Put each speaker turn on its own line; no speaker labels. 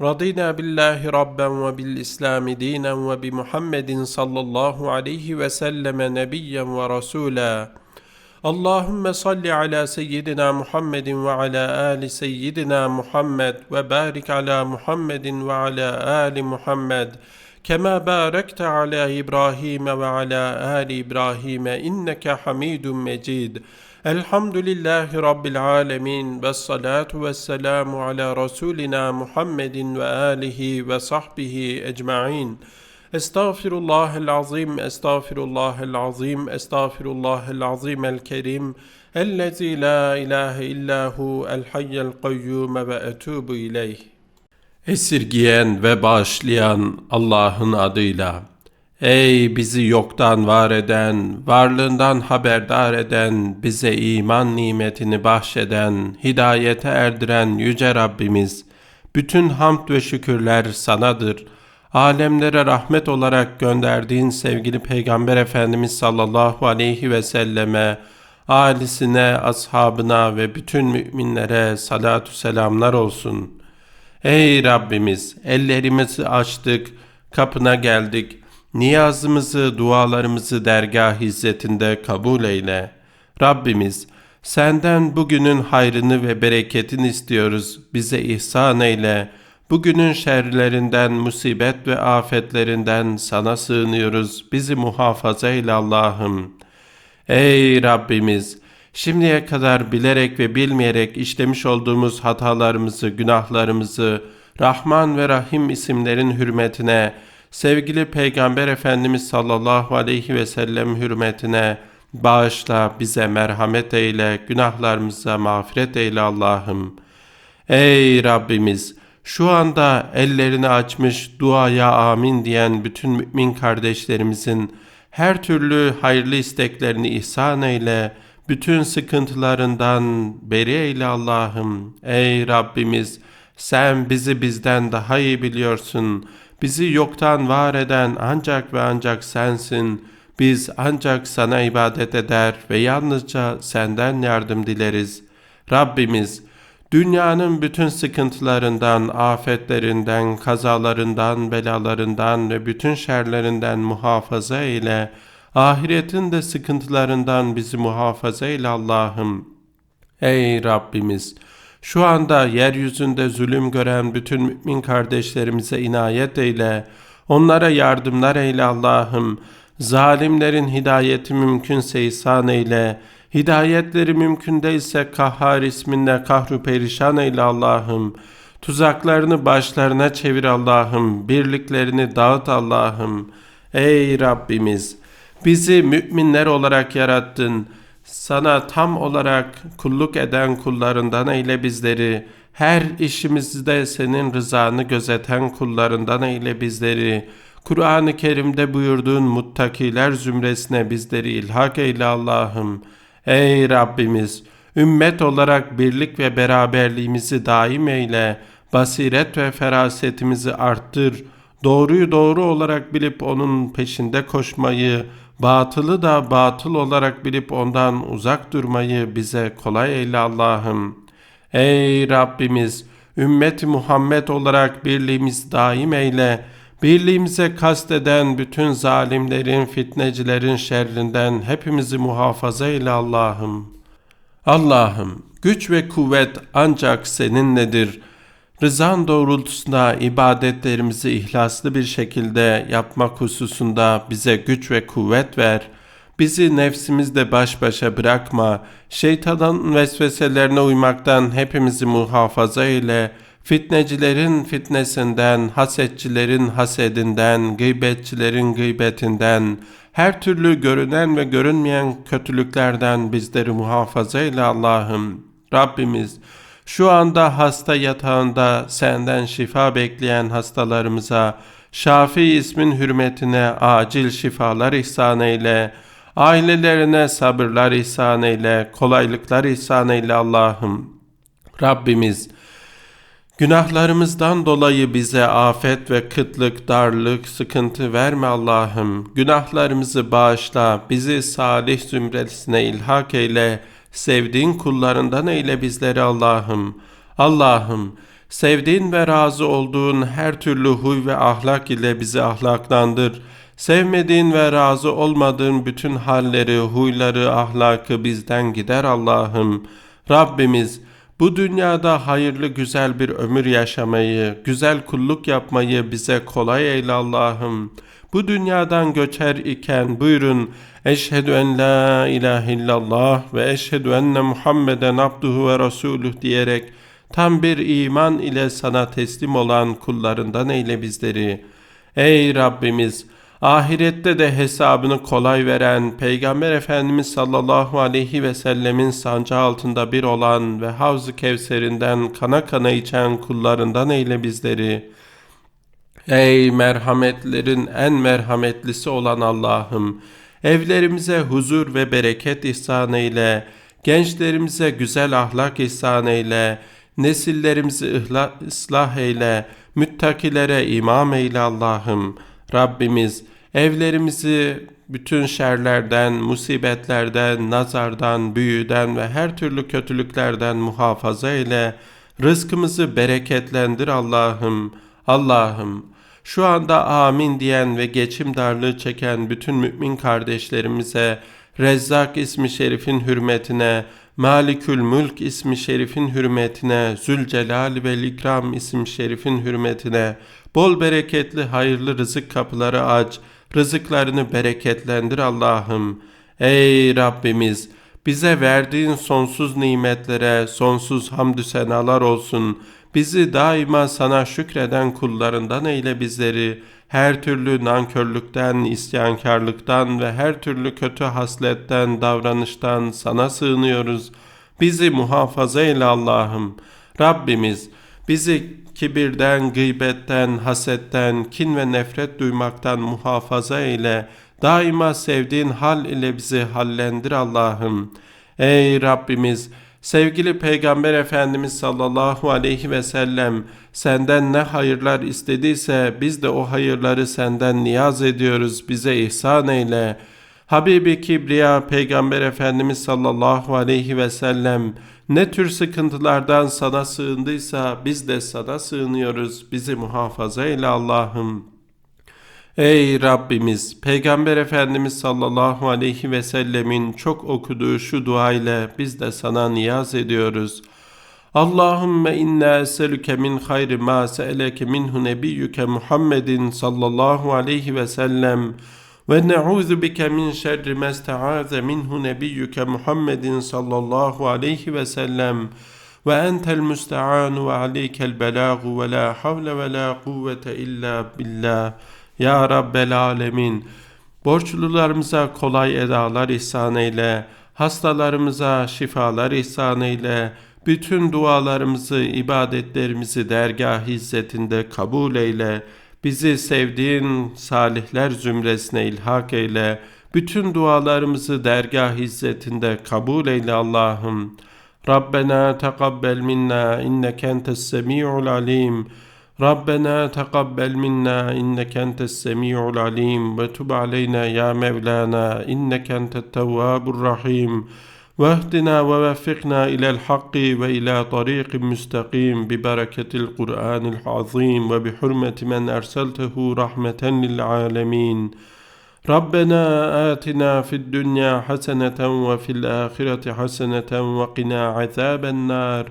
رضينا بالله ربا وبالإسلام دينا وبمحمد صلى الله عليه وسلم نبيا ورسولا. اللهم صل على سيدنا محمد وعلى آل سيدنا محمد وبارك على محمد وعلى آل محمد كما باركت على إبراهيم وعلى آل إبراهيم إنك حميد مجيد. Elhamdülillahi Rabbil alemin ve salatu ve selamu ala Resulina Muhammedin ve alihi ve sahbihi ecma'in. Estağfirullahel azim, estağfirullahel azim, estağfirullahel azim el kerim. Ellezî la ilahe illahu el hayyel kayyume ve etubu ileyh. Esirgiyen ve bağışlayan Allah'ın adıyla. Ey bizi yoktan var eden, varlığından haberdar eden, bize iman nimetini bahşeden, hidayete erdiren Yüce Rabbimiz, bütün hamd ve şükürler sanadır. Alemlere rahmet olarak gönderdiğin sevgili Peygamber Efendimiz sallallahu aleyhi ve selleme, âlisine, ashabına ve bütün müminlere salatu selamlar olsun. Ey Rabbimiz, ellerimizi açtık, kapına geldik.'' Niyazımızı, dualarımızı dergah hizmetinde kabul eyle. Rabbimiz, senden bugünün hayrını ve bereketini istiyoruz. Bize ihsan eyle. Bugünün şerlerinden, musibet ve afetlerinden sana sığınıyoruz. Bizi muhafaza eyle Allah'ım. Ey Rabbimiz! Şimdiye kadar bilerek ve bilmeyerek işlemiş olduğumuz hatalarımızı, günahlarımızı, Rahman ve Rahim isimlerin hürmetine, sevgili Peygamber Efendimiz sallallahu aleyhi ve sellem hürmetine bağışla, bize merhamet eyle, günahlarımıza mağfiret eyle Allah'ım. Ey Rabbimiz! Şu anda ellerini açmış duaya amin diyen bütün mümin kardeşlerimizin her türlü hayırlı isteklerini ihsan eyle, bütün sıkıntılarından beri eyle Allah'ım. Ey Rabbimiz! Sen bizi bizden daha iyi biliyorsun.'' Bizi yoktan var eden ancak ve ancak sensin. Biz ancak sana ibadet eder ve yalnızca senden yardım dileriz. Rabbimiz, dünyanın bütün sıkıntılarından, afetlerinden, kazalarından, belalarından ve bütün şerlerinden muhafaza eyle. Ahiretin de sıkıntılarından bizi muhafaza eyle Allah'ım. Ey Rabbimiz! Şu anda yeryüzünde zulüm gören bütün mümin kardeşlerimize inayet eyle. Onlara yardımlar eyle Allah'ım. Zalimlerin hidayeti mümkünse ihsan eyle. Hidayetleri mümkün değilse kahhar isminle kahru perişan eyle Allah'ım. Tuzaklarını başlarına çevir Allah'ım. Birliklerini dağıt Allah'ım. Ey Rabbimiz! Bizi müminler olarak yarattın. Sana tam olarak kulluk eden kullarından eyle bizleri. Her işimizde senin rızanı gözeten kullarından eyle bizleri. Kur'an-ı Kerim'de buyurduğun muttakiler zümresine bizleri ilhak eyle Allah'ım. Ey Rabbimiz! Ümmet olarak birlik ve beraberliğimizi daim eyle. Basiret ve ferasetimizi arttır. Doğruyu doğru olarak bilip onun peşinde koşmayı, batılı da batıl olarak bilip ondan uzak durmayı bize kolay eyle Allah'ım. Ey Rabbimiz! Ümmet Muhammed olarak birliğimiz daim eyle. Birliğimize kasteden bütün zalimlerin, fitnecilerin şerrinden hepimizi muhafaza eyle Allah'ım. Allah'ım güç ve kuvvet ancak seninledir.'' Rızan doğrultusunda ibadetlerimizi ihlaslı bir şekilde yapmak hususunda bize güç ve kuvvet ver. Bizi nefsimizle baş başa bırakma. Şeytanın vesveselerine uymaktan hepimizi muhafaza eyle. Fitnecilerin fitnesinden, hasetçilerin hasedinden, gıybetçilerin gıybetinden, her türlü görünen ve görünmeyen kötülüklerden bizleri muhafaza eyle Allah'ım. Rabbimiz, şu anda hasta yatağında senden şifa bekleyen hastalarımıza Şafi ismin hürmetine acil şifalar ihsan eyle. Ailelerine sabırlar ihsan eyle, kolaylıklar ihsan eyle Allah'ım. Rabbimiz, Günahlarımızdan dolayı bize afet ve kıtlık, darlık, sıkıntı verme Allah'ım. Günahlarımızı bağışla, bizi salih zümresine ilhak eyle, sevdiğin kullarından eyle bizleri Allah'ım. Allah'ım, sevdiğin ve razı olduğun her türlü huy ve ahlak ile bizi ahlaklandır. Sevmediğin ve razı olmadığın bütün halleri, huyları, ahlakı bizden gider Allah'ım. Rabbimiz, bu dünyada hayırlı güzel bir ömür yaşamayı, güzel kulluk yapmayı bize kolay eyle Allah'ım. Bu dünyadan göçer iken buyurun Eşhedü en la ilahe illallah ve eşhedü enne Muhammeden abduhu ve resuluh diyerek tam bir iman ile sana teslim olan kullarından eyle bizleri. Ey Rabbimiz! Ahirette de hesabını kolay veren Peygamber Efendimiz sallallahu aleyhi ve sellemin sancağı altında bir olan ve Havz-ı Kevser'inden kana kana içen kullarından eyle bizleri. Ey merhametlerin en merhametlisi olan Allah'ım! Evlerimize huzur ve bereket ihsan eyle, gençlerimize güzel ahlak ihsan eyle, nesillerimizi ıslah eyle, müttakilere imam eyle Allah'ım.'' Rabbimiz evlerimizi bütün şerlerden, musibetlerden, nazardan, büyüden ve her türlü kötülüklerden muhafaza eyle. Rızkımızı bereketlendir Allah'ım. Allah'ım şu anda amin diyen ve geçim darlığı çeken bütün mümin kardeşlerimize Rezzak ismi şerifin hürmetine, Malikül Mülk ismi şerifin hürmetine, Zülcelal ve İkram isim şerifin hürmetine, bol bereketli hayırlı rızık kapıları aç, rızıklarını bereketlendir Allah'ım. Ey Rabbimiz! Bize verdiğin sonsuz nimetlere sonsuz hamdü senalar olsun. Bizi daima sana şükreden kullarından eyle bizleri. Her türlü nankörlükten, isyankarlıktan ve her türlü kötü hasletten, davranıştan sana sığınıyoruz. Bizi muhafaza eyle Allah'ım. Rabbimiz bizi kibirden, gıybetten, hasetten, kin ve nefret duymaktan muhafaza eyle. Daima sevdiğin hal ile bizi hallendir Allah'ım. Ey Rabbimiz! Sevgili Peygamber Efendimiz sallallahu aleyhi ve sellem senden ne hayırlar istediyse biz de o hayırları senden niyaz ediyoruz bize ihsan eyle. Habibi Kibriya Peygamber Efendimiz sallallahu aleyhi ve sellem ne tür sıkıntılardan sana sığındıysa biz de sana sığınıyoruz. Bizi muhafaza eyle Allah'ım. Ey Rabbimiz, Peygamber Efendimiz sallallahu aleyhi ve sellemin çok okuduğu şu dua ile biz de sana niyaz ediyoruz. Allahümme inna eselüke min hayri ma se'eleke minhu nebiyyüke Muhammedin sallallahu aleyhi ve sellem ve ne'ûzu bike min şerri mesta'aze minhu nebiyyüke Muhammedin sallallahu aleyhi ve sellem ve entel müste'anu ve aleykel belâgu ve la havle ve la kuvvete illa billah. Ya Rabbel Alemin, borçlularımıza kolay edalar ihsan eyle, hastalarımıza şifalar ihsan eyle, bütün dualarımızı, ibadetlerimizi dergah hizmetinde kabul eyle, bizi sevdiğin salihler zümresine ilhak eyle, bütün dualarımızı dergah hizmetinde kabul eyle Allah'ım. Rabbena tekabbel minna inneke entes semi'ul alim. ربنا تقبل منا إنك أنت السميع العليم وتب علينا يا مولانا إنك أنت التواب الرحيم واهدنا ووفقنا إلى الحق وإلى طريق مستقيم ببركة القرآن العظيم وبحرمة من أرسلته رحمة للعالمين. ربنا آتنا في الدنيا حسنة وفي الآخرة حسنة وقنا عذاب النار.